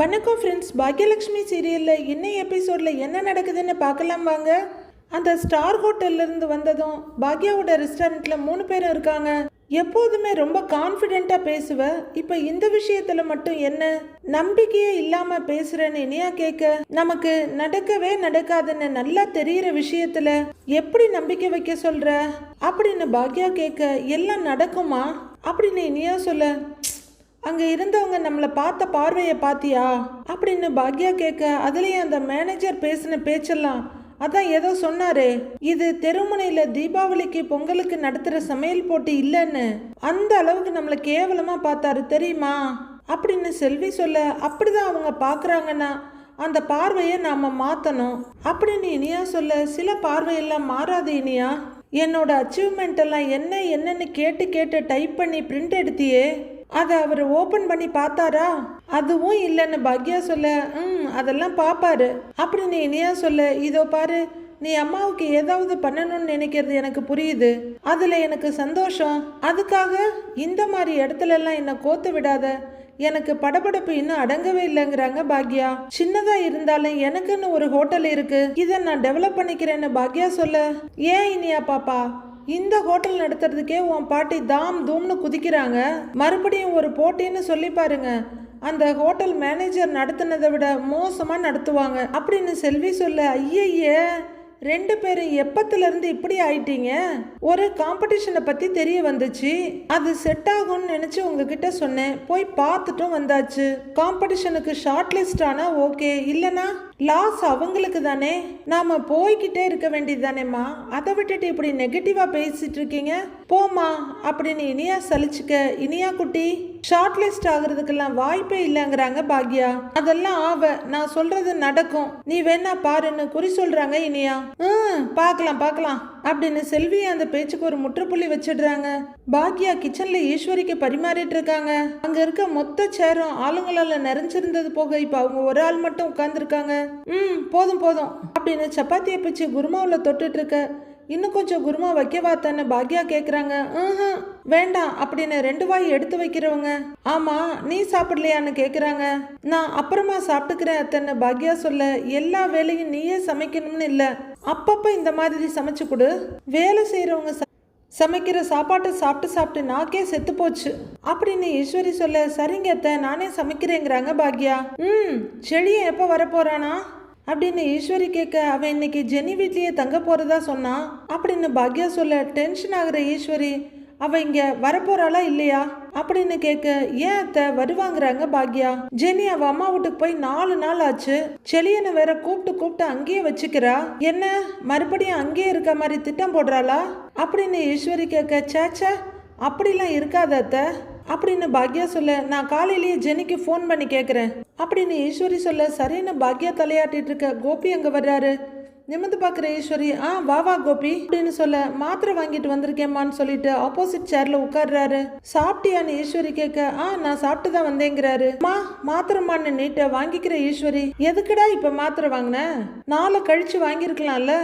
வணக்கம் ஃப்ரெண்ட்ஸ் பாக்யலக்ஷ்மி சீரியலில் இன்னும் எபிசோடில் என்ன நடக்குதுன்னு பார்க்கலாம் வாங்க. அந்த ஸ்டார் ஹோட்டல்லேருந்து வந்ததும் பாக்யாவோட ரெஸ்டாரண்ட்டில் மூணு பேரும் இருக்காங்க. எப்போதுமே ரொம்ப கான்ஃபிடென்ட்டாக பேசுவ. இப்போ இந்த விஷயத்தில் மட்டும் என்ன? நம்பிக்கையே இல்லாமல் பேசுகிறேன்னு இனியா கேட்க நமக்கு நடக்கவே நடக்காதுன்னு நல்லா தெரியிற விஷயத்தில் எப்படி நம்பிக்கை வைக்க சொல்கிற அப்படின்னு பாக்யா கேட்க எல்லாம் நடக்குமா? அப்படின்னு இனியா சொல்ல அங்கே இருந்தவங்க நம்மளை பார்த்த பார்வையை பாத்தியா அப்படின்னு பாக்யா கேட்க அதுலேயும் அந்த மேனேஜர் பேசின பேச்செல்லாம் அதான் ஏதோ சொன்னாரே. இது தெருமுனையில் தீபாவளிக்கு பொங்கலுக்கு நடத்துகிற சமையல் போட்டி இல்லைன்னு அந்த அளவுக்கு நம்மளை கேவலமாக பார்த்தாரு தெரியுமா? அப்படின்னு செல்வி சொல்ல அப்படிதான் அவங்க பார்க்குறாங்கன்னா அந்த பார்வையை நாம் மாற்றணும் அப்படின்னு இனியா சொல்ல சில பார்வையெல்லாம் மாறாது இனியா. என்னோட அச்சீவ்மெண்ட் எல்லாம் என்ன என்னன்னு கேட்டு கேட்டு டைப் பண்ணி பிரிண்ட் எடுத்தியே. அதை அவர் ஓப்பன் பண்ணி பார்த்தாரா? அதுவும் இல்லைன்னு பாக்யா சொல்ல ம் அதெல்லாம் பார்ப்பாரு. அப்படின்னு இனியா சொல்ல இதோ பாரு நீ அம்மாவுக்கு ஏதாவது பண்ணணும்னு நினைக்கிறது எனக்கு புரியுது. அதுல எனக்கு சந்தோஷம். அதுக்காக இந்த மாதிரி இடத்துல எல்லாம் என்ன கோத்து விடாத. எனக்கு படபடப்பு இன்னும் அடங்கவே இல்லைங்கிறாங்க பாக்யா. சின்னதா இருந்தாலும் எனக்குன்னு ஒரு ஹோட்டல் இருக்கு. இதை நான் டெவலப் பண்ணிக்கிறேன்னு பாக்யா சொல்ல ஏன் இனியா பாப்பா? இந்த ஹோட்டல் நடத்துறதுக்கே உன் பாட்டி தாம் தூம்னு குதிக்கிறாங்க. மறுபடியும் ஒரு போட்டின்னு சொல்லி பாருங்க. அந்த ஹோட்டல் மேனேஜர் நடத்தினதை விட மோசமாக நடத்துவாங்க. அப்படின்னு செல்வி சொல்ல ஐயையே. ரெண்டு பேரும் எப்பத்துல இருந்து இப்படி ஆயிட்டீங்க? ஒரு காம்படிஷனை பத்தி தெரிய வந்துச்சு. அது செட் ஆகும்னு நினைச்சு உங்ககிட்ட சொன்னேன். போய் பார்த்துட்டும் வந்தாச்சு. காம்படிஷனுக்கு ஷார்ட் லிஸ்ட் ஆனா ஓகே இல்லனா லாஸ் அவங்களுக்கு தானே? நாம போய்கிட்டே இருக்க வேண்டியது தானேம்மா. அதை விட்டுட்டு இப்படி நெகட்டிவா பேசிட்டு இருக்கீங்க? போமா அப்படின்னு இனியா சலிச்சுக்க. இனியா குட்டி. ஷார்ட் லிஸ்ட் ஆகுறதுக்கெல்லாம் வாய்ப்பே இல்லைங்கிறாங்க பாக்யா. அதெல்லாம் ஆவ நான் சொல்றது நடக்கும். நீ வேணா பாருன்னு குறி சொல்றாங்க இனியா. ம் பார்க்கலாம் பார்க்கலாம் அப்படின்னு செல்வி அந்த பேச்சுக்கு ஒரு முற்றுப்புள்ளி வச்சிடுறாங்க. பாக்யா கிச்சன்ல ஈஸ்வரிக்கு பரிமாறிட்டு இருக்காங்க. அங்க இருக்க மொத்த சேரும் ஆளுங்களால நிறைஞ்சிருந்தது போக இப்ப அவங்க ஒரு ஆள் மட்டும் உட்கார்ந்துருக்காங்க. ம் போதும் போதும் அப்படின்னு சப்பாத்தியை பிச்சு குருமாவில் தொட்டுட்டு இருக்க. இன்னும் கொஞ்சம் குருமா வைக்கவா தானே பாக்யா கேட்குறாங்க ம்ஹும், வேண்டாம் அப்படின்னு ரெண்டு வாய் எடுத்து வைக்கிறவங்க. ஆமா நீ சாப்பிடலையான்னு கேட்குறாங்க நான் அப்புறமா சாப்பிட்டுக்கிறேன் தன்னை பாக்யா சொல்ல எல்லா வேலையும் நீயே சமைக்கணும்னு இல்லை. அப்பப்போ இந்த மாதிரி சமைச்சு கொடு. வேலை செய்கிறவங்க சமைக்கிற சாப்பாட்டை சாப்பிட்டு சாப்பிட்டு நாக்கே செத்து போச்சு. அப்படின்னு ஈஸ்வரி சொல்ல சரிங்க அத்தை நானே சமைக்கிறேங்கிறாங்க பாக்யா. ம் செடியை எப்போ வரப்போறானா? அப்படின்னு ஈஸ்வரி கேட்க அவன் இன்னைக்கு ஜெனி வீட்லேயே தங்க போறதா சொன்னான் அப்படின்னு பாக்யா சொல்ல டென்ஷன் ஆகுற ஈஸ்வரி அவ இங்க வரப்போறாளா இல்லையா? அப்படின்னு கேட்க ஏன் அத்தை வருவாங்கிறாங்க பாக்யா? ஜெனி அவ அம்மா வீட்டுக்கு போய் நாலு நாள் ஆச்சு. செலியனை வேற கூப்பிட்டு கூப்பிட்டு அங்கேயே வச்சுக்கிறா. என்ன மறுபடியும் அங்கேயே இருக்க மாதிரி திட்டம் போடுறாளா? அப்படின்னு ஈஸ்வரி கேட்க சேச்ச அப்படிலாம் இருக்காத அத்தை. அப்படின்னு பாக்யா சொல்ல நான் காலையிலேயே ஜெனிக்கு ஃபோன் பண்ணி கேட்குறேன் அப்படின்னு ஈஸ்வரி சொல்ல சரின்னு பாக்யா தலையாட்டிட்டு இருக்க கோபி அங்கே வர்றாரு. நிமிந்து பார்க்குற ஈஸ்வரி ஆ வா வா கோபி அப்படின்னு சொல்ல மாத்திரை வாங்கிட்டு வந்திருக்கேம்மான்னு சொல்லிட்டு ஆப்போசிட் சேர்ல உட்கார்றாரு. சாப்பிட்டியான்னு ஈஸ்வரி கேட்க ஆ நான் சாப்பிட்டு தான் வந்தேங்கிறாரு. மா மாத்திரமான்னு நீட்ட வாங்கிக்கிற ஈஸ்வரி எதுக்குடா இப்ப மாத்திரை வாங்கின? நாளை கழிச்சு வாங்கியிருக்கலாம்ல?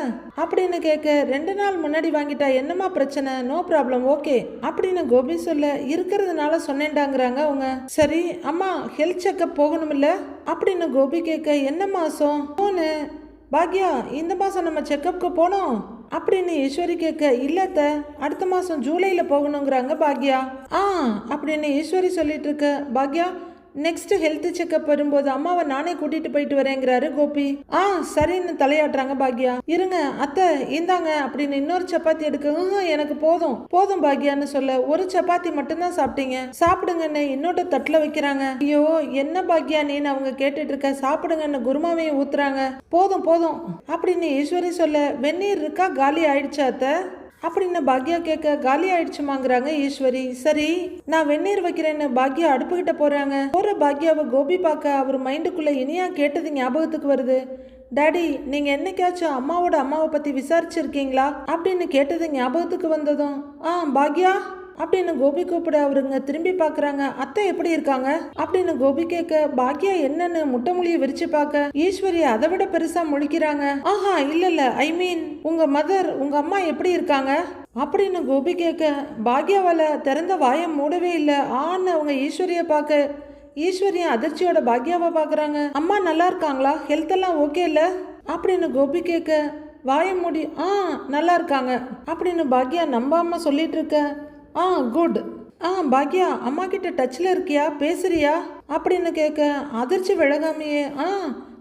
அப்படின்னு கேட்க ரெண்டு நாள் முன்னாடி வாங்கிட்டா என்னம்மா பிரச்சனை? நோ ப்ராப்ளம் ஓகே அப்படின்னு கோபி சொல்ல இருக்கிறதுனால சொன்னேன்டாங்கிறாங்க அவங்க. சரி அம்மா ஹெல்த் செக்கப் போகணுமில்ல அப்படின்னு கோபி கேட்க என்ன மாசம் போனு பாக்யா இந்த மாதம் நம்ம செக்கப்புக்கு போனோம். அப்படின்னு ஈஸ்வரி கேட்க இல்லத்த அடுத்த மாதம் ஜூலையில் போகணுங்கிறாங்க பாக்யா. ஆ அப்படின்னு ஈஸ்வரி சொல்லிட்டு இருக்க பாக்யா நெக்ஸ்ட் ஹெல்த் செக்கப் வரும்போது அம்மாவை நானே கூட்டிட்டு போயிட்டு வரேங்கிறாரு கோபி. ஆ சரின்னு தலையாட்டுறாங்க பாக்யா. இருங்க அத்தை இந்தாங்க அப்படின்னு இன்னொரு சப்பாத்தி எடுக்க எனக்கு போதும். போதும் பாக்யான்னு சொல்ல ஒரு சப்பாத்தி மட்டும்தான் சாப்பிட்டீங்க. சாப்பிடுங்கன்னு இன்னொரு தட்டுல வைக்கிறாங்க. ஐயோ என்ன பாக்யா நீன்னு அவங்க கேட்டுட்டு இருக்க சாப்பிடுங்கன்னு குருமாவையும் ஊத்துறாங்க. போதும் போதும். அப்படின்னு ஈஸ்வரி சொல்ல வெந்நீர் இருக்கா? காலி ஆயிடுச்சா அத்தை? அப்படின்னு பாக்யா கேட்க காலி ஆயிடுச்சுமாங்கிறாங்க ஈஸ்வரி. சரி நான் வெந்நீர் வைக்கிறேன்னு பாக்யா அடுப்புகிட்ட போறாங்க. போற பாக்யாவை கோபி பார்க்க அவர் மைண்டுக்குள்ள இனியா கேட்டது ஞாபகத்துக்கு வருது. டாடி நீங்க என்னைக்காச்சும் அம்மாவோட அம்மாவை பத்தி விசாரிச்சிருக்கீங்களா? அப்படின்னு கேட்டது ஞாபகத்துக்கு வந்ததும் ஆ பாக்யா. அப்படின்னு கோபி கூப்பிட அவருங்க திரும்பி பார்க்குறாங்க அத்தை எப்படி இருக்காங்க? அப்படின்னு கோபி கேட்க பாக்யா என்னன்னு முட்டை மொழியை விரிச்சு பார்க்க ஈஸ்வரி அதை விட பெருசா முழிக்கிறாங்க. ஆஹா இல்ல இல்ல ஐ மீன் உங்க மதர் உங்க அம்மா எப்படி இருக்காங்க? அப்படின்னு கோபி கேட்க பாக்யாவால திறந்த வாயை மூடவே இல்லை ஆன்னு அவங்க ஈஸ்வரிய பார்க்க ஈஸ்வரியும் அதிர்ச்சியோட பாக்யாவை பார்க்குறாங்க அம்மா நல்லா இருக்காங்களா? ஹெல்த் எல்லாம் ஓகே இல்லை? அப்படின்னு கோபி கேட்க வாய மூடி ஆ நல்லா இருக்காங்க. அப்படின்னு பாக்யா நம்பாம சொல்லிட்டு இருக்க ஆ குட் ஆ பாக்யா அம்மா கிட்ட டச்சில் இருக்கியா? பேசுறியா? அப்படின்னு கேட்க அதிர்ச்சி விலகாமையே ஆ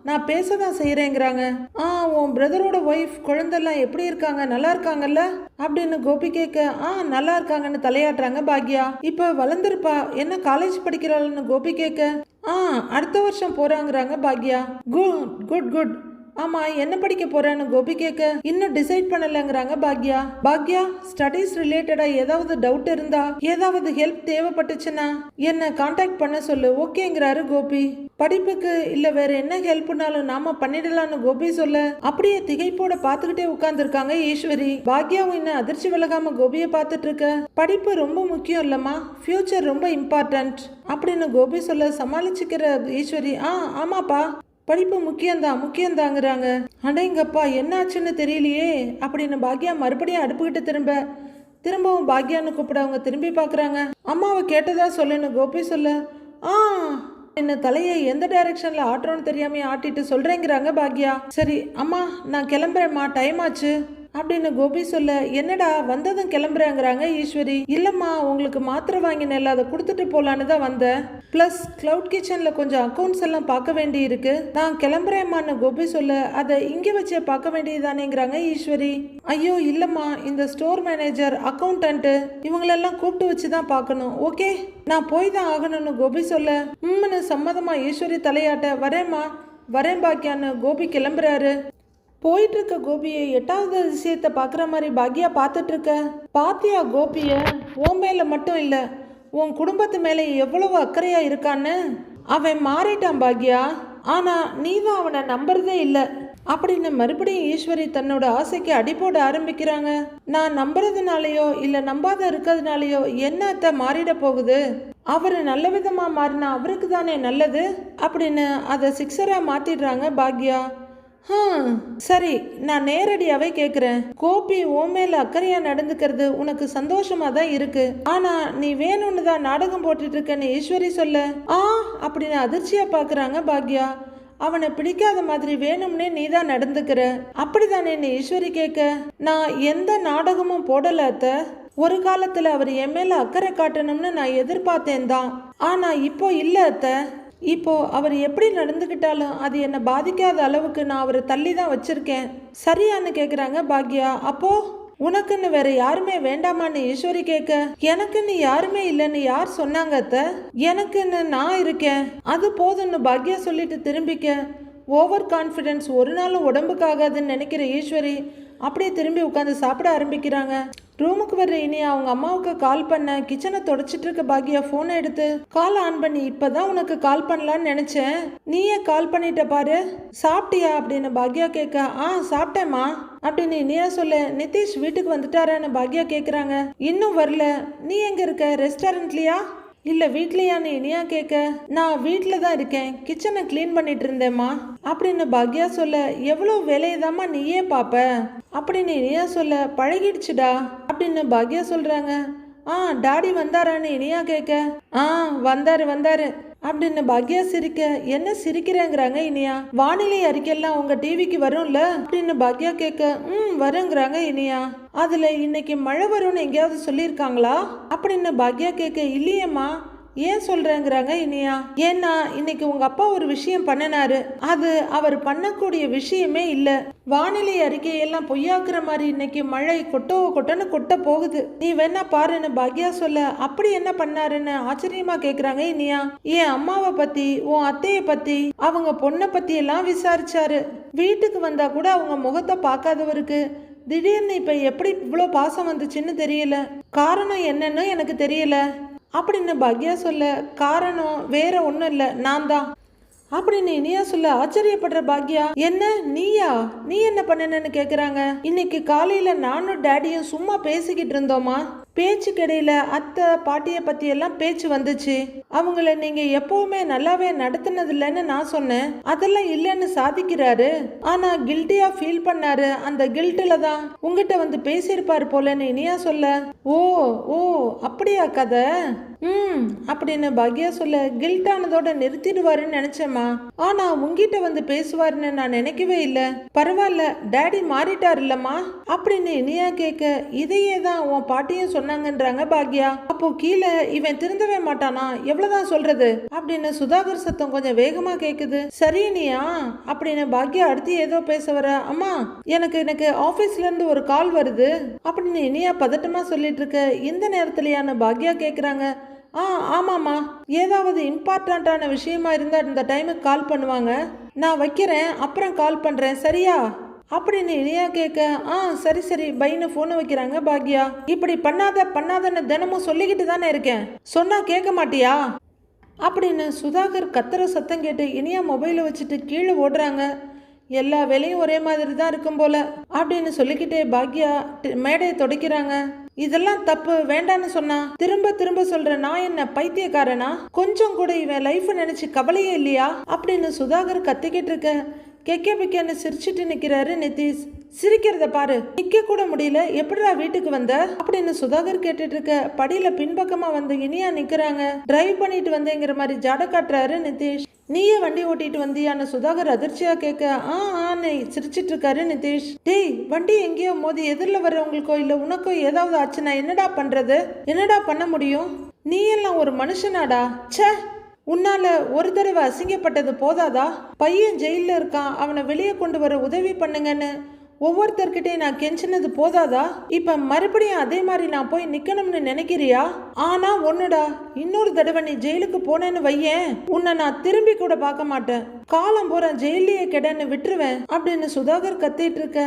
நான் பேச தான் செய்கிறேங்கிறாங்க ஆ உன் பிரதரோட ஒய்ஃப் குழந்தெல்லாம் எப்படி இருக்காங்க? நல்லா இருக்காங்கல்ல? அப்படின்னு கோபி கேட்க ஆ நல்லா இருக்காங்கன்னு தலையாட்டுறாங்க பாக்யா. இப்போ வளர்ந்துருப்பா என்ன காலேஜ் படிக்கிறாள்னு கோபி கேட்க ஆ அடுத்த வருஷம் போகிறாங்கிறாங்க பாக்யா. குட் குட் குட் ஆமா என்ன படிக்க போறேன்னு கோபி கேட்க இன்னும் டிசைட் பண்ணலங்கிறாங்க பாக்யா. பாக்யா ஸ்டடீஸ் ரிலேட்டடா ஏதாவது டவுட் இருந்தா ஏதாவது ஹெல்ப் தேவைப்பட்டுச்சுன்னா என்ன காண்டாக்ட் பண்ண சொல்லு. ஓகேங்கிறாரு கோபி. படிப்புக்கு இல்ல வேற என்ன ஹெல்ப்னாலும் நாம பண்ணிடலாம்னு கோபி சொல்ல அப்படியே திகைப்போட பாத்துக்கிட்டே உட்கார்ந்துருக்காங்க ஈஸ்வரி. பாக்யாவும் இன்னும் அதிர்ச்சி விலகாம கோபியை பார்த்துட்டு இருக்க படிப்பு ரொம்ப முக்கியம் இல்லம்மா ஃபியூச்சர் ரொம்ப இம்பார்ட்டன்ட் அப்படின்னு கோபி சொல்ல சமாளிச்சுக்கிற ஈஸ்வரி. ஆ ஆமாப்பா. படிப்பு முக்கியம்தான் முக்கியம்தாங்கிறாங்க அடேங்கப்பா என்னாச்சுன்னு தெரியலையே. அப்படின்னு பாக்யா மறுபடியும் அடுப்புக்கிட்ட திரும்ப திரும்பவும் பாக்யான்னு கூப்பிட அவங்க திரும்பி பார்க்குறாங்க அம்மாவை கேட்டதா சொல்லுன்னு கோபி சொல்ல ஆ என்ன தலையை எந்த டைரக்ஷன்ல ஆட்டுறோன்னு தெரியாம ஆட்டிட்டு சொல்றேங்கிறாங்க பாக்யா. சரி அம்மா நான் கிளம்புறேம்மா டைம் ஆச்சு. அப்படின்னு கோபி சொல்ல என்னடா வந்ததும் கிளம்புறாங்கிறாங்க ஈஸ்வரி. இல்லம்மா உங்களுக்கு மாத்திரை வாங்கினேன்ல அதை கொடுத்துட்டு போலான்னு தான் வந்தேன். ப்ளஸ் கிளவுட் கிச்சன்ல கொஞ்சம் அக்கௌண்ட்ஸ் எல்லாம் பார்க்க வேண்டி இருக்கு. நான் கிளம்புறேம்மான்னு கோபி சொல்ல அதை இங்கே வச்சே பார்க்க வேண்டியதானேங்கிறாங்க ஈஸ்வரி. ஐயோ இல்லம்மா இந்த ஸ்டோர் மேனேஜர் அக்கௌண்டன்ட்டு இவங்களெல்லாம் கூப்பிட்டு வச்சு தான் பார்க்கணும். ஓகே நான் போய் தான் ஆகணும்னு கோபி சொல்ல உம்னு சம்மதமா ஈஸ்வரி தலையாட்ட வரேம்மா வரேன் பாக்கியான்னு கோபி கிளம்புறாரு. போயிட்டு இருக்க கோபியை எட்டாவது அதிசயத்தை பார்க்குற மாதிரி பாக்யா பார்த்துட்டு இருக்க பாத்தியா கோபிய? உன் மேல மட்டும் இல்லை உன் குடும்பத்து மேலே எவ்வளவு அக்கறையா இருக்கான்னு? அவன் மாறிட்டான் பாக்யா. ஆனா நீ தான் அவனை நம்புறதே இல்லை. அப்படின்னு மறுபடியும் ஈஸ்வரி தன்னோட ஆசைக்கு அடி போட ஆரம்பிக்கிறாங்க. நான் நம்புறதுனாலயோ இல்ல நம்பாத இருக்கிறதுனாலயோ என்னத்த மாறிட போகுது? அவர் நல்ல விதமா மாறினா அவருக்கு தானே நல்லது? அப்படின்னு அதை சிக்ஸரா மாத்திடுறாங்க பாக்யா. ஹம், சரி நான் நேரடியாவே கேக்குறேன். கோபி உன் மேல அக்கறையா நடந்துக்கிறது உனக்கு சந்தோஷமா தான் இருக்கு. ஆனா நீ வேணும்னு தான் நாடகம் போட்டுட்டு இருக்கன்னு ஈஸ்வரி சொல்ல. ஆ அப்படின்னு அதிர்ச்சியா பாக்குறாங்க பாக்யா. அவனை பிடிக்காத மாதிரி வேணும்னே நீ தான் நடந்துக்கிற. அப்படிதானே நீ ஈஸ்வரி கேட்க நான் எந்த நாடகமும் போடல அத்தை. ஒரு காலத்துல அவர் என் மேல அக்கறை காட்டணும்னு நான் எதிர்பார்த்தேன் தான். ஆனா இப்போ இல்ல அத்தை. இப்போது அவர் எப்படி நடந்துக்கிட்டாலும் அது என்னை பாதிக்காத அளவுக்கு நான் அவரை தள்ளி தான் வச்சுருக்கேன். சரியான்னு கேட்குறாங்க பாக்யா. அப்போது உனக்குன்னு வேற யாருமே வேண்டாமான்னு ஈஸ்வரி கேட்க எனக்குன்னு யாருமே இல்லைன்னு யார் சொன்னாங்க அத்த? எனக்குன்னு நான் இருக்கேன். அது போதும்னு பாக்யா சொல்லிட்டு திரும்பிக்க. ஓவர் கான்ஃபிடென்ஸ் ஒரு நாளும் உடம்புக்காகாதுன்னு நினைக்கிற ஈஸ்வரி அப்படியே திரும்பி உட்காந்து சாப்பிட ஆரம்பிக்கிறாங்க. ரூமுக்கு வர்ற இனி அவங்க அம்மாவுக்கு கால் பண்ண கிச்சனை தொடச்சிட்டு இருக்க பாக்யா ஃபோனை எடுத்து கால் ஆன் பண்ணி இப்பதான் உனக்கு கால் பண்ணலான்னு நினைச்சேன். நீயே கால் பண்ணிட்ட பாரு. சாப்பிட்டியா? அப்படின்னு பாக்யா கேட்க ஆ சாப்பிட்டேம்மா. அப்படின்னு இனியா சொல்ல நிதிஷ் வீட்டுக்கு வந்துட்டாரான்னு பாக்யா கேட்குறாங்க இன்னும் வரல. நீ எங்க இருக்க? ரெஸ்டாரண்ட்லயா இல்ல வீட்லயான்னு இனியா கேட்க நான் வீட்டில் தான் இருக்கேன். கிச்சனை க்ளீன் பண்ணிட்டு இருந்தேம்மா. அப்படின்னு பாக்யா சொல்ல எவ்வளோ வேலையதாம்மா நீயே பாப்ப? அப்படின்னு இனியா சொல்ல பழகிடுச்சுடா. அப்படின்னு பாக்யா சொல்றாங்க ஆ டாடி வந்தாரான்னு இனியா கேட்க ஆ வந்தாரு வந்தாரு. அப்படின்னு பாக்யா சிரிக்க என்ன சிரிக்கிறேங்கிறாங்க இனியா? வானிலை அறிக்கையெல்லாம் உங்க டிவிக்கு வரும்ல? அப்படின்னு பாக்யா கேட்க ம் வருங்கிறாங்க இனியா. அதுல இன்னைக்கு மழை வரும்னு எங்கேயாவது சொல்லியிருக்காங்களா? அப்படின்னு பாக்யா கேட்க இல்லையேம்மா. ஏன் சொல்றேங்கிறாங்க இனியா? ஏன்னா இன்னைக்கு உங்க அப்பா ஒரு விஷயம் பண்ணினாரு. அது அவர் பண்ணக்கூடிய விஷயமே இல்ல. வானிலை அறிக்கையெல்லாம் பொய்யாக்குற மாதிரி இன்னைக்கு மழை கொட்டோ கொட்டன்னு கொட்ட போகுது. நீ வேணா பாருன்னு பாக்யா சொல்ல அப்படி என்ன பண்ணாருன்னு ஆச்சரியமா கேக்குறாங்க இனியா. என் அம்மாவை பத்தி உன் அத்தைய பத்தி அவங்க பொண்ணை பத்தி எல்லாம் விசாரிச்சாரு. வீட்டுக்கு வந்தா கூட அவங்க முகத்தை பார்க்காதவருக்கு. திடீர்னு இப்ப எப்படி இவ்வளோ பாசம் வந்துச்சுன்னு தெரியல. காரணம் என்னன்னு எனக்கு தெரியல. அப்படின்னு பாக்யா சொல்ல? காரணம் வேற ஒன்றும் இல்லை நான் தான். அப்படின்னு இனியா சொல்ல? ஆச்சரியப்படுற பாக்யா? என்ன நீயா? நீ என்ன பண்ணனன்னு கேக்குறாங்க? இன்னைக்கு காலையில நானும் டேடியும் சும்மா பேசிக்கிட்டு இருந்தோமா? பேச்சுக்கிடையில அத்தை பாட்டியை பற்றியெல்லாம் பேச்சு வந்துச்சு. அவங்கள நீங்க எப்பவுமே நல்லாவே நடத்துனது இல்லைன்னு நான் சொன்னேன். அதெல்லாம் இல்லைன்னு சாதிக்கிறாரு. ஆனா கில்ட்டியா ஃபீல் பண்ணாரு. அந்த கில்ட்டில் தான் உங்ககிட்ட வந்து பேசியிருப்பார் போலன்னு இனியா சொல்ல. ஓ ஓ அப்படியா கதை? ம் அப்படின்னு பாக்யா சொல்ல கில்ட்டானதோட நிறுத்திடுவாருன்னு நினைச்சேம்மா. ஆனா உங்ககிட்ட வந்து பேசுவாருன்னு நான் நினைக்கவே இல்லை. பரவாயில்ல டேடி மாறிட்டார் இல்லம்மா. அப்படின்னு இனியா கேட்க இதையே தான் உன் பாட்டியும் சொன்னாங்கன்றாங்க பாக்யா. அப்போ கீழே இவன் திருந்தவே மாட்டானா? எவ்வளவுதான் சொல்றது? அப்படின்னு சுதாகர் சத்தம் கொஞ்சம் வேகமா கேக்குது. சரி இனியா அப்படின்னு பாக்யா அடுத்து ஏதோ பேச வர அம்மா எனக்கு எனக்கு ஆபீஸ்ல இருந்து ஒரு கால் வருது. அப்படின்னு இனியா பதட்டமா சொல்லிட்டு இருக்க இந்த நேரத்துலயான்னு? பாக்யா கேக்குறாங்க. ஆ ஆமாம்மா. ஏதாவது இம்பார்ட்டண்ட்டான விஷயமா இருந்தால் இந்த டைமுக்கு கால் பண்ணுவாங்க. நான் வைக்கிறேன் அப்புறம் கால் பண்ணுறேன் சரியா? அப்படின்னு இனியா கேட்க ஆ சரி சரி பையனு ஃபோனை வைக்கிறாங்க பாக்யா. இப்படி பண்ணாத பண்ணாதன்னு தினமும் சொல்லிக்கிட்டு தானே இருக்கேன். சொன்னா கேட்க மாட்டியா? அப்படின்னு சுதாகர் கத்துற சத்தம் கேட்டு இனியா மொபைலை வச்சுட்டு கீழே ஓடுறாங்க. எல்லா வேலையும் ஒரே மாதிரி தான் இருக்கும் போல. அப்படின்னு சொல்லிக்கிட்டே பாக்யா மேடையை தொடக்கிறாங்க. இதெல்லாம் தப்பு வேண்டான்னு சொன்னா? திரும்ப திரும்ப சொல்ற நான் என்ன பைத்தியக்காரனா? கொஞ்சம் கூட இவன் லைஃப் நினைச்சு கவலையே இல்லையா? அப்படின்னு சுதாகர் கத்திக்கிட்டு இருக்க. கெக்கே பிக்கேன்னு சிரிச்சிட்டு நிற்கிறாரு நிதிஷ். சிரிக்கிறத பாரு நிக்க கூட முடியல. எப்படிடா வீட்டுக்கு வந்த? அப்படின்னு சுதாகர் கேட்டுட்டு இருக்க படியில பின்பக்கமா வந்து இனியா நிக்கிறாங்க. டிரைவ் பண்ணிட்டு வந்தேங்கிற மாதிரி ஜாட காட்டுறாரு நிதிஷ். நீயே வண்டி ஓட்டிட்டு வந்தியான்னு சுதாகர் அதிர்ச்சியா கேட்க ஆ ஆன்னு சிரிச்சிட்டு இருக்காரு நிதிஷ். டேய் வண்டி எங்கேயோ மோதி எதிரில் வர்றவங்களுக்கோ இல்ல உனக்கோ ஏதாவது ஆச்சுன்னா என்னடா பண்றது? என்னடா பண்ண முடியும்? நீ எல்லாம் ஒரு மனுஷனாடா? ச்சே! உன்னால ஒரு தடவை அசிங்கப்பட்டது போதாதா? பையன் ஜெயில இருக்கான் அவனை வெளியே கொண்டு வர உதவி பண்ணுங்கன்னு ஒவ்வொருத்தர்கிட்டயும் நான் கெஞ்சினது போதாதா? இப்ப மறுபடியும் அதே மாதிரி நான் போய் நிக்கணும்னு நினைக்கிறியா? ஆனா ஒண்ணுடா இன்னொரு தடவை நீ ஜெயிலுக்கு போனேன்னு வையேன். உன்னை நான் திரும்பி கூட பார்க்க மாட்டேன். காலம் பூரா ஜெயிலேயே கெடன்னு விட்டுருவேன் அப்படின்னு சுதாகர் கத்திட்டு இருக்க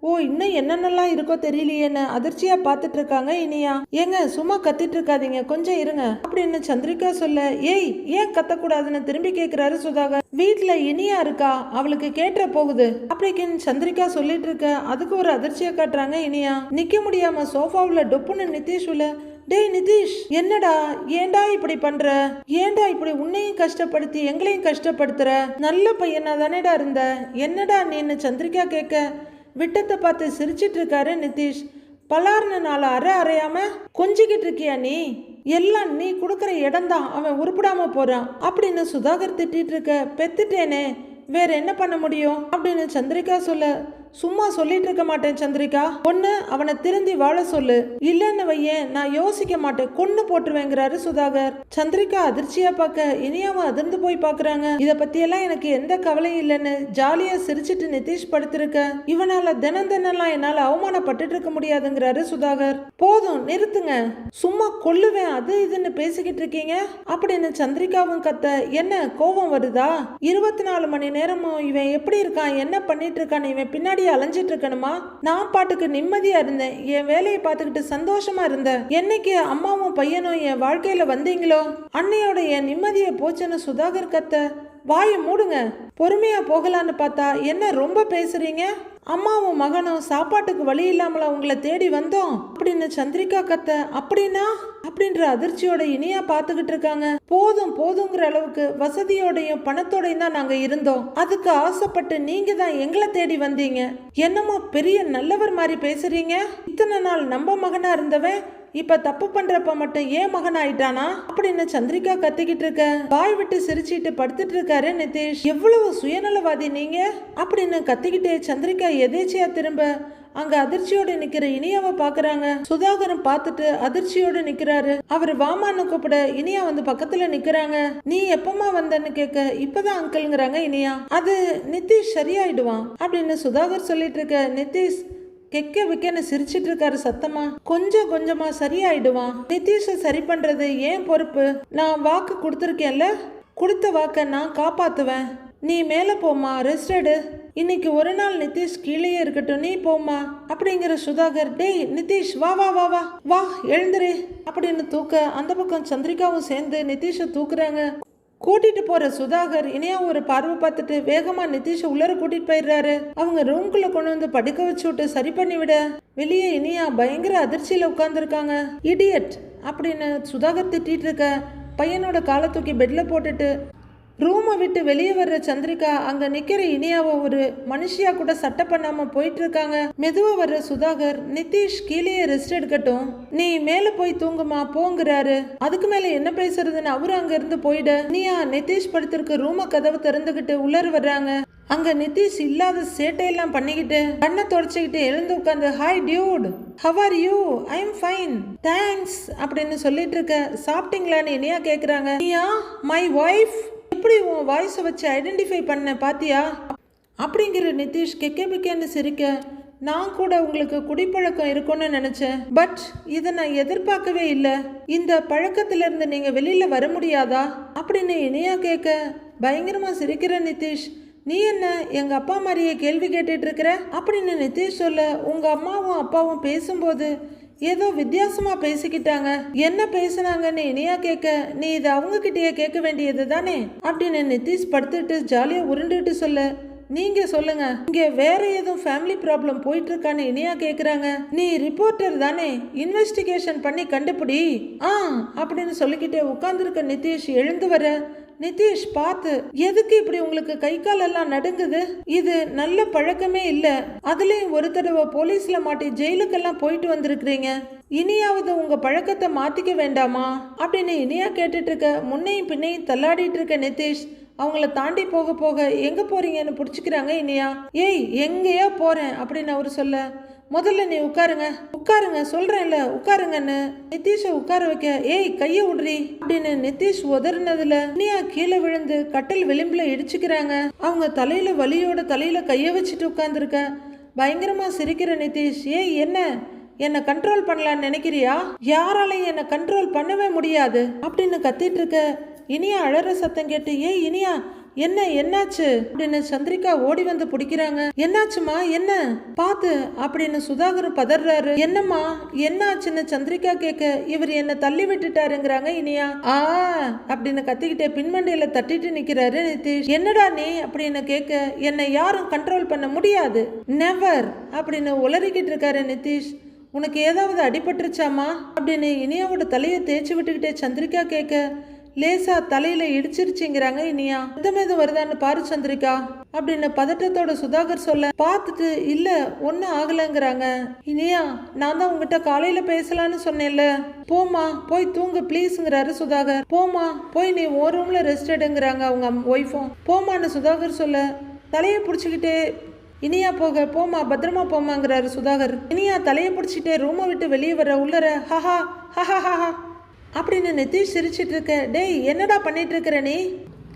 ஓ இன்னும் என்னென்னலாம் இருக்கோ தெரியலையேன்னு அதிர்ச்சியா பார்த்துட்டு இருக்காங்க இனியா. ஏங்க சும்மா கத்திட்டு இருக்காதீங்க கொஞ்சம் இருங்க. அப்படின்னு சந்திரிகா சொல்ல ஏய் ஏன் கத்தக்கூடாதுன்னு திரும்பி கேட்கிறாரு சுதாகர். வீட்டுல இனியா இருக்கா? அவளுக்கு கேட்ட போகுது. அப்படின்னு சந்திரிகா சொல்லிட்டு இருக்க அதுக்கு ஒரு அதிர்ச்சியை காட்டுறாங்க இனியா. நிக்க முடியாம சோஃபாவுல டொப்புன்னு நிதிஷ் உள்ள டேய் நிதிஷ் என்னடா? ஏன்டா இப்படி பண்ற? ஏன்டா இப்படி உன்னையும் கஷ்டப்படுத்தி எங்களையும் கஷ்டப்படுத்துற? நல்ல பையனா தானேடா இருந்த. என்னடா நீன்னு சந்திரிகா கேட்க விட்டத்தை பார்த்து சிரிச்சிட்டு இருக்காரு நிதிஷ். பலார்னு நாலு அரை அறையாம கொஞ்சிக்கிட்டு இருக்கியா நீ? எல்லாம் நீ கொடுக்குற இடம்தான் அவன் உருப்பிடாம போறான். அப்படின்னு சுதாகர் திட்டிட்டு இருக்க பெத்துட்டேனே வேற என்ன பண்ண முடியும்? அப்படின்னு சந்திரிகா சொல்ல சும்மா சொல்லிட்டு இருக்க மாட்டேன் சந்திரிகா. ஒண்ணு அவனை திருந்தி வாழ சொல்லு. இல்லைன்னு வையேன் நான் யோசிக்க மாட்டேன். கொன்னு போட்டுருவேங்கிறாரு சுதாகர். சந்திரிகா அதிர்ச்சியா பார்க்க இனியாவும் அதிர்ந்து போய் பாக்குறாங்க இத பத்தி எல்லாம் எனக்கு எந்த கவலையும் இல்லைன்னு ஜாலியா சிரிச்சிட்டு நிதிஷ் படுத்திருக்க. இவனால தினம் தினம்லாம் என்னால அவமானப்பட்டுட்டு இருக்க முடியாதுங்கிறாரு சுதாகர். போதும் நிறுத்துங்க. சும்மா கொல்லுவேன் அது இதுன்னு பேசிக்கிட்டு இருக்கீங்க? அப்படின்னு சந்திரிகாவும் கத்த என்ன கோபம் வருதா? இருபத்தி நாலு மணி நேரமும் இவன் எப்படி இருக்கான்? என்ன பண்ணிட்டு இருக்கான்னு இவன் பின்னாடி அலைஞ்சிட்டு இருக்கணுமா நான் பாட்டுக்கு நிம்மதியா இருந்தேன். என் வேலையை பார்த்துக்கிட்டு சந்தோஷமா இருந்தேன். என்னைக்கு அம்மாவும் பையனும் என் வாழ்க்கையில வந்தீங்களோ? அன்னையோட என் நிம்மதியை போச்சுன்னு சுதாகர் கத்த வாயை மூடுங்க. பொறுமையா போகலான்னு பார்த்தா என்ன ரொம்ப பேசுறீங்க? அம்மாவும் மகனும் சாப்பாட்டுக்கு வழி இல்லாமல உங்களை தேடி வந்தோம். அப்படின்னு சந்திரிகா கத்த அப்படின்னா? அப்படின்ற அதிர்ச்சியோட இனியா பார்த்துக்கிட்டு இருக்காங்க. போதும் போதுங்கிற அளவுக்கு வசதியோடையும் பணத்தோடையும் தான் நாங்க இருந்தோம். அதுக்கு ஆசைப்பட்டு நீங்க தான் எங்களை தேடி வந்தீங்க. என்னமோ பெரிய நல்லவர் மாதிரி பேசுறீங்க. இத்தனை நாள் நம்ம மகனா இருந்தவன் இப்ப தப்பு பண்றப்ப மட்டும் ஏன் மகன் ஆயிட்டானா அப்படின்னு சந்திரிகா கத்திக்கிட்டு இருக்க? வாய் விட்டு சிரிச்சிட்டு படுத்துட்டு இருக்காரு நிதிஷ். எவ்வளவு சுயநலவாதி நீங்க? அப்படின்னு கத்திக்கிட்டே சந்திரிகா எதேச்சியா திரும்ப அங்க அதிர்ச்சியோட நிக்கிற இனியாவை பாக்குறாங்க. சுதாகரன் பார்த்துட்டு அதிர்ச்சியோட நிக்கிறாரு. அவர் வாமான்னு கூப்பிட இனியா வந்து பக்கத்துல நிக்கிறாங்க. நீ எப்பமா வந்தன்னு கேட்க இப்பதான் அங்கிள்ங்கிறாங்க இனியா. அது நிதிஷ் சரியாயிடுவான் அப்படின்னு சுதாகர் சொல்லிட்டு இருக்க நிதிஷ் கெக்க விக்கன்னு சிரிச்சிட்டு இருக்காரு சத்தமா. கொஞ்சம் கொஞ்சமா சரியாயிடுவான் நிதிஷை சரி பண்றது ஏன் பொறுப்பு? நான் வாக்கு கொடுத்துருக்கேன்ல? கொடுத்த வாக்க நான் காப்பாத்துவேன். நீ மேலே போம்மா ரெஸ்ட் எடு. இன்னைக்கு ஒரு நாள் நிதிஷ் கீழேயே இருக்கட்டும் நீ போமா அப்படிங்கிற சுதாகர் டேய் நிதிஷ் வா வா வா வா. வா எழுந்துரு. அப்படின்னு தூக்க அந்த பக்கம் சந்திரிகாவும் சேர்ந்து நிதிஷை தூக்குறாங்க. கூட்டிட்டு போற சுதாகர் இனியா ஒரு பார்வை பார்த்துட்டு வேகமா நிதிஷ உள்ளர கூட்டிட்டு போயிடுறாரு. அவங்க ரூம்குள்ள கொண்டு வந்து படுக்க வச்சு விட்டு சரி பண்ணி விட வெளியே இனியா பயங்கர அதிர்ச்சியில உட்கார்ந்துருக்காங்க. இடியட் அப்படின்னு சுதாகர் திட்டிட்டு இருக்க பையனோட காலை தூக்கி பெட்ல போட்டுட்டு ரூமை விட்டு வெளியே வர்ற சந்திரிகா அங்க நிக்கிற இனியாவை ஒரு மனுஷியா கூட சட்டை பண்ணாம போயிட்டு இருக்காங்க மெதுவா வர்ற சுதாகர் நிதிஷ் கீழே ரெஸ்ட் எடுக்கட்டும். நீ மேல போய் தூங்குமா போங்கிறாரு. அதுக்கு மேல என்ன பேசுறதுன்னு அவரு அங்க இருந்து போயிட. நீயா நிதிஷ் படுத்திருக்க ரூம கதவை திறந்துகிட்டு உள்ளர வர்றாங்க. அங்க நிதிஷ் இல்லாத சேட்டையெல்லாம் பண்ணிக்கிட்டு கண்ணை தொடச்சிக்கிட்டு எழுந்து உட்காந்து hi dude how are you I am fine thanks அப்படின்னு சொல்லிட்டு இருக்க. சாப்பிட்டீங்களான்னு இனியா கேக்குறாங்க. நீயா மை ஒய்ஃப் எப்படி உன் வாய்ஸை வச்சு ஐடென்டிஃபை பண்ண பாத்தியா? அப்படிங்கிற நிதிஷ் கெக்கேபிக்கேன்னு சிரிக்க நான் கூட உங்களுக்கு குடிப்பழக்கம் இருக்கும்னு நினச்சேன். பட் இதை நான் எதிர்பார்க்கவே இல்லை. இந்த பழக்கத்துல இருந்து வெளியில் வர முடியாதா? அப்படின்னு இனியா கேட்க பயங்கரமா சிரிக்கிற நிதிஷ் நீ என்ன எங்கள் அப்பா மாதிரியே கேள்வி கேட்டுட்டு இருக்கிற? அப்படின்னு நிதிஷ் சொல்ல உங்கள் அம்மாவும் அப்பாவும் பேசும்போது ஏதோ வித்தியாசமா பேசிக்கிட்டாங்க. என்ன பேசுனாங்கன்னு இனியா கேட்க நீ இதை அவங்க கிட்டேயே கேட்க வேண்டியது தானே? அப்படின்னு நிதிஷ் படுத்துட்டு ஜாலியா உருண்டுட்டு சொல்ல நீங்க சொல்லுங்க. இங்க வேற எதுவும் ஃபேமிலி ப்ராப்ளம் போயிட்டு இருக்கான்னு இனியா கேக்குறாங்க. நீ ரிப்போர்ட்டர் தானே? இன்வெஸ்டிகேஷன் பண்ணி கண்டுபிடி. ஆ அப்படின்னு சொல்லிக்கிட்டே உட்கார்ந்துருக்க நிதிஷ் எழுந்து வர நிதிஷ் பார்த்து எதுக்கு இப்படி உங்களுக்கு கை கால் எல்லாம் நடுங்குது? இது நல்ல பழக்கமே இல்ல. அதுலயும் ஒரு தடவை போலீஸ்ல மாட்டி ஜெயிலுக்கெல்லாம் போயிட்டு வந்திருக்கிறீங்க. இனியாவது உங்க பழக்கத்தை மாத்திக்க வேண்டாமா? அப்படின்னு இனியா கேட்டுட்டு இருக்க முன்னையும் பின்னையும் தள்ளாடிட்டு இருக்க நிதிஷ் அவங்கள தாண்டி போக போக எங்க போறீங்கன்னு புடிச்சுக்கிறாங்க இனியா? ஏய் எங்கேயோ போறேன் அப்படின்னு அவர் சொல்ல முதல்ல நீ உட்காருங்க. உட்காருங்க சொல்கிறேன்ல உட்காருங்கன்னு நிதிஷை உட்கார வைக்க ஏய் கையை விடுறி அப்படின்னு நிதிஷ் உதறினதுல இனியா கீழே விழுந்து கட்டில் விளிம்புல இடிச்சுக்கிறாங்க. அவங்க தலையில வலியோட தலையில கையை வச்சுட்டு உட்காந்துருக்க பயங்கரமா சிரிக்கிற நிதிஷ் ஏய் என்ன? என்னை கண்ட்ரோல் பண்ணலான்னு நினைக்கிறியா? யாராலையும் என்னை கண்ட்ரோல் பண்ணவே முடியாது அப்படின்னு கத்திட்டு இருக்க இனியா அழற சத்தம் கேட்டு ஏய் இனியா என்ன என்னாச்சு? அப்படின்னு சந்திரிகா ஓடி வந்து பிடிக்கிறாங்க. என்னாச்சுமா? என்ன? பாத்து அப்படின்னு சுதாகர் பதறாரு என்னம்மா? என்னாச்சுன்னு சந்திரிகா கேட்க இவர் என்ன தள்ளி விட்டுட்டாருங்கிறாங்க இனியா. ஆ அப்படின்னு கத்திக்கிட்டே பின்மண்டையில தட்டிட்டு நிக்கிறாரு நிதிஷ். என்னடா நீ? அப்படின்னு கேட்க என்னை யாரும் கண்ட்ரோல் பண்ண முடியாது. நெவர் அப்படின்னு உளறிக்கிட்டு இருக்காரு நிதிஷ். உனக்கு ஏதாவது அடிபட்டுருச்சாமா அப்படின்னு இனியாவோட தலையை தேய்ச்சி விட்டுக்கிட்டே சந்திரிகா கேட்க லேசா தலையில இடிச்சிருச்சுங்கிறாங்க இனியா. ரத்தம் எதுவும் வருதான்னு பாரு சந்திரிக்கா அப்படின்னு பதட்டத்தோட சுதாகர் சொல்ல பார்த்துட்டு இல்ல ஒன்னும் ஆகலைங்கிறாங்க. இனியா நான் தான் உங்ககிட்ட காலையில பேசலான்னு சொன்னேன்ல. போமா போய் தூங்கு ப்ளீஸ்ங்கிறாரு சுதாகர். போமா போய் நீ ஒரு ரூம்ல ரெஸ்ட் எடுங்கிறாங்க அவங்க ஒய்ஃபும் போமான்னு சுதாகர் சொல்ல தலையை பிடிச்சிக்கிட்டே இனியா போக போமா பத்திரமா போமாங்கிறாரு சுதாகர். இனியா தலையை பிடிச்சிட்டே ரூமை விட்டு வெளியே வர உள்ளர ஹஹா ஹஹா ஹஹா அப்படின்னு நிதிஷ் சிரிச்சிட்டு இருக்க டேய் என்னடா பண்ணிட்டு இருக்கிற நீ?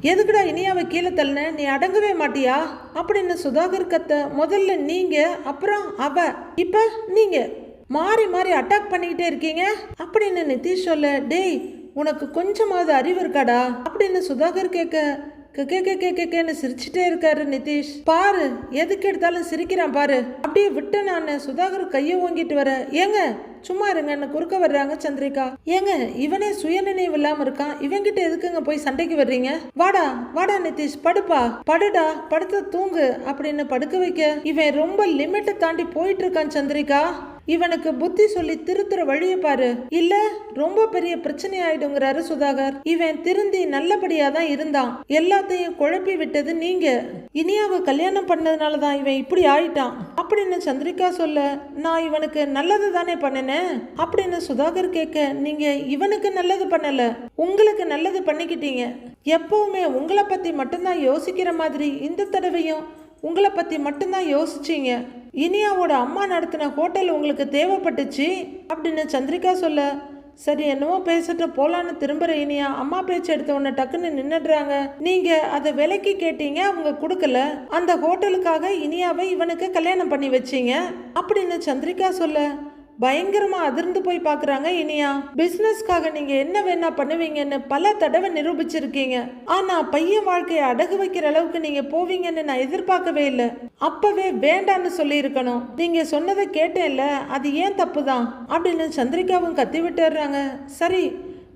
எதுக்குடா இனியாவை கீழே தள்ளின? நீ அடங்கவே மாட்டியா? அப்படின்னு சுதாகர் கத்த முதல்ல நீங்க அப்புறம் அவ. இப்ப நீங்க. மாறி மாறி அட்டாக் பண்ணிக்கிட்டே இருக்கீங்க? அப்படின்னு நிதிஷ் சொல்ல டேய் உனக்கு கொஞ்சமாவது அறிவு இருக்காடா? அப்படின்னு சுதாகர் கேட்க கேன்னு சிரிச்சுட்டே இருக்காரு நிதிஷ். பாரு எதுக்கு எடுத்தாலும் சிரிக்கிறான் பாரு. அப்படியே விட்ட நான். சுதாகர் கையை ஓங்கிட்டு வர. ஏங்க சும்மா இருங்கன்னு குறுக்க வர்றாங்க சந்திரிகா. ஏங்க இவனே சுயநினைவு இல்லாம இருக்கான். இவங்கிட்ட எதுக்குங்க போய் சண்டைக்கு வர்றீங்க? வாடா வாடா நிதிஷ் படுப்பா. படுடா படுத்த தூங்கு அப்படின்னு படுக்க வைக்க. இவன் ரொம்ப லிமிட்டை தாண்டி போயிட்டு இருக்கான் சந்திரிகா. இவனுக்கு புத்தி சொல்லி திருத்துற வழிய பாரு. இல்ல ரொம்ப பெரிய பிரச்சனை ஆயிடுங்கிறாரு சுதாகர். இவன் திருந்தி நல்லபடியா தான் இருந்தான். எல்லாத்தையும் குழப்பி விட்டது நீங்க. இனியாவை கல்யாணம் பண்ணதுனால தான் இவன் இப்படி ஆயிட்டான். அப்படின்னு சந்திரிகா சொல்ல நான் இவனுக்கு நல்லது தானே பண்ணினேன் அப்படின்னு சுதாகர் கேட்க நீங்க இவனுக்கு நல்லது பண்ணல. உங்களுக்கு நல்லது பண்ணிக்கிட்டீங்க. எப்பவுமே உங்களை பத்தி மட்டும்தான் யோசிக்கிற மாதிரி இந்த தடவையும் உங்களை பத்தி மட்டும்தான் யோசிச்சீங்க. இனியாவோட அம்மா நடத்தின ஹோட்டல் உங்களுக்கு தேவைப்பட்டுச்சு அப்படின்னு சந்திரிகா சொல்ல சரி என்னவோ பேசிட்டு போலான்னு திரும்புற இனியா. அம்மா பேச்சு எடுத்த உடனே டக்குன்னு நின்னுடுறாங்க. நீங்க அதை விலைக்கு கேட்டீங்க அவங்க கொடுக்கல. அந்த ஹோட்டலுக்காக இனியாவை இவனுக்கு கல்யாணம் பண்ணி வச்சீங்க அப்படின்னு சந்திரிகா சொல்ல பயங்கரமா அதிர்ந்து போய் பாக்குறாங்க இனியா. பிசினஸ்க்காக நீங்க என்ன வேணா பண்ணுவீங்கன்னு பல தடவை நிரூபிச்சிருக்கீங்க. ஆனா பையன் வாழ்க்கையை அடகு வைக்கிற அளவுக்கு நீங்க போவீங்கன்னு நான் எதிர்பார்க்கவே இல்லை. அப்பவே வேண்டான்னு சொல்லி இருக்கணும் நீங்க சொன்னதை கேட்டேன்ல அது ஏன் தப்பு தான் அப்படின்னு சந்திரிகாவும் கத்தி விட்டுறாங்க சரி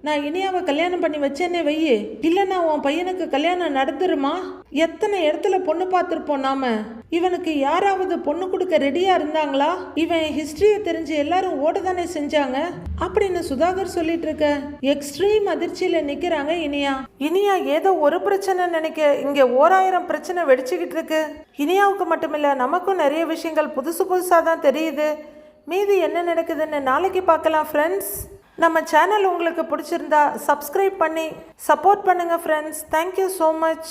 நான் இனியாவை கல்யாணம் பண்ணி வச்சேனே வையே. இல்லைன்னா உன் பையனுக்கு கல்யாணம் நடந்துருமா? எத்தனை இடத்துல பொண்ணு பார்த்துருப்போம் நாம? இவனுக்கு யாராவது பொண்ணு கொடுக்க ரெடியா இருந்தாங்களா? இவன் ஹிஸ்டரியை தெரிஞ்சு எல்லாரும் ஓட தானே செஞ்சாங்க? அப்படின்னு சுதாகர் சொல்லிட்டு இருக்க எக்ஸ்ட்ரீம் அதிர்ச்சியில நிக்கிறாங்க இனியா. இனியா ஏதோ ஒரு பிரச்சனை நினைக்க இங்க ஓராயிரம் பிரச்சனை வெடிச்சுக்கிட்டு இருக்கு இனியாவுக்கு மட்டுமில்ல நமக்கும் நிறைய விஷயங்கள் புதுசு புதுசாக தான் தெரியுது. மீதி என்ன நடக்குதுன்னு நாளைக்கு பார்க்கலாம் ஃப்ரெண்ட்ஸ் நம்ம சேனல் உங்களுக்கு பிடிச்சிருந்தா சப்ஸ்கிரைப் பண்ணி சப்போர்ட் பண்ணுங்கள் ஃப்ரெண்ட்ஸ் தேங்க்யூ ஸோ மச்